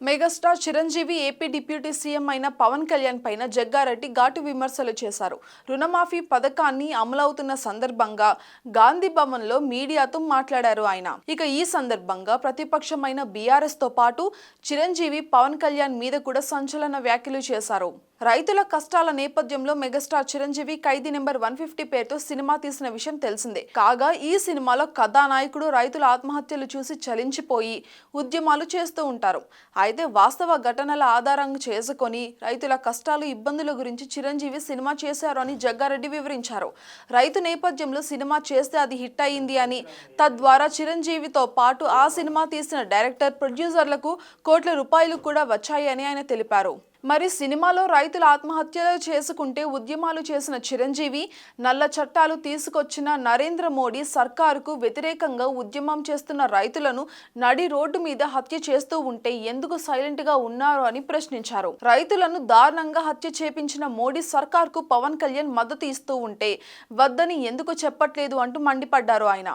Megastar Chiranjeevi AP deputy CM అయిన పవన్ కళ్యాణ్ పైన జగ్గారెడ్డి ఘాటు విమర్శలు చేశారు. రుణమాఫీ పథకాన్ని అమలవుతున్న సందర్భంగా గాంధీ భవన్లో మీడియాతో మాట్లాడారు ఆయన. ఇక ఈ సందర్భంగా ప్రతిపక్షమైన బీఆర్ఎస్తో పాటు చిరంజీవి పవన్ కళ్యాణ్ మీద కూడా సంచలన వ్యాఖ్యలు చేశారు. రైతుల కష్టాల నేపథ్యంలో megastar Chiranjeevi Khaidi number one fifty పేరుతో సినిమా తీసిన విషయం తెలిసిందే. కాగా ఈ సినిమాలో కథానాయకుడు రైతుల ఆత్మహత్యలు చూసి చలించిపోయి ఉద్యమాలు చేస్తూ ఉంటారు. అయితే వాస్తవ ఘటనల ఆధారంగా చేసుకొని రైతుల కష్టాలు ఇబ్బందుల గురించి చిరంజీవి సినిమా చేశారు అని జగ్గారెడ్డి వివరించారు. రైతు నేపథ్యంలో సినిమా చేస్తే అది హిట్ అయింది అని తద్వారా చిరంజీవితో పాటు ఆ సినిమా తీసిన డైరెక్టర్ ప్రొడ్యూసర్లకు కోట్ల రూపాయలు కూడా వచ్చాయి అని ఆయన తెలిపారు. మరి సినిమాలో రైతులు ఆత్మహత్యలు చేసుకుంటే ఉద్యమాలు చేసిన చిరంజీవి నల్ల చట్టాలు తీసుకొచ్చిన నరేంద్ర మోడీ సర్కారుకు వ్యతిరేకంగా ఉద్యమం చేస్తున్న రైతులను నడి రోడ్డు మీద హత్య చేస్తూ ఉంటే ఎందుకు సైలెంట్గా ఉన్నారు అని ప్రశ్నించారు. రైతులను దారుణంగా హత్య చేపించిన మోడీ సర్కార్కు పవన్ కళ్యాణ్ మద్దతు ఇస్తూ ఉంటే వద్దని ఎందుకు చెప్పట్లేదు అంటూ మండిపడ్డారు ఆయన.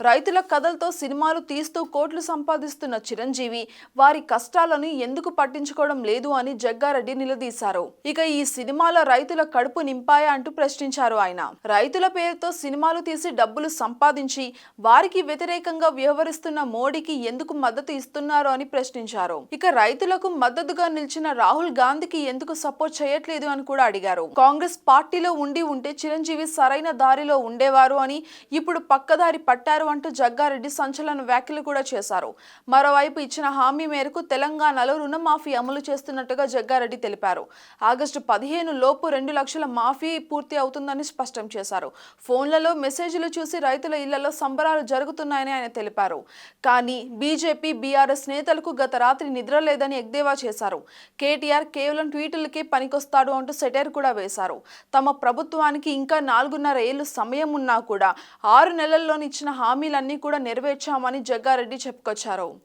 రైతుల కథలతో సినిమాలు తీస్తూ కోట్లు సంపాదిస్తున్న చిరంజీవి వారి కష్టాలను ఎందుకు పట్టించుకోవడం లేదు అని జగ్గారెడ్డి నిలదీశారు. ఇక ఈ సినిమాలో రైతుల కడుపు నింపాయా అంటూ ప్రశ్నించారు ఆయన. రైతుల పేరుతో సినిమాలు తీసి డబ్బులు సంపాదించి వారికి వ్యతిరేకంగా వ్యవహరిస్తున్న మోడీకి ఎందుకు మద్దతు ఇస్తున్నారు అని ప్రశ్నించారు. ఇక రైతులకు మద్దతుగా నిలిచిన రాహుల్ గాంధీకి ఎందుకు సపోర్ట్ చేయట్లేదు అని కూడా అడిగారు. కాంగ్రెస్ పార్టీలో ఉండి ఉంటే చిరంజీవి సరైన దారిలో ఉండేవారు అని ఇప్పుడు పక్కదారి పట్టారు అంటూ జగ్గారెడ్డి సంచలన వ్యాఖ్యలు కూడా చేశారు. మరోవైపు ఇచ్చిన హామీ మేరకు తెలంగాణలో రుణమాఫీ అమలు చేస్తున్నట్టుగా జగ్గారెడ్డి తెలిపారు. ఆగస్టు పదిహేను లోపు రెండు లక్షల మాఫీ పూర్తి అవుతుందని స్పష్టం చేశారు. ఫోన్లలో మెసేజ్లు చూసి రైతుల ఇళ్ళలో సంబరాలు జరుగుతున్నాయని ఆయన తెలిపారు. కానీ బీజేపీ బీఆర్ఎస్ నేతలకు గత రాత్రి నిద్ర లేదని ఎద్దేవా చేశారు. కేటీఆర్ కేవలం ట్వీట్లకే పనికొస్తాడు అంటూ సెటైర్ కూడా వేశారు. తమ ప్రభుత్వానికి ఇంకా నాలుగున్నర ఏళ్ళు సమయం ఉన్నా కూడా ఆరు నెలల్లోనిచ్చిన హామీలన్నీ కూడా నెరవేర్చామని జగ్గారెడ్డి చెప్పుకొచ్చారు.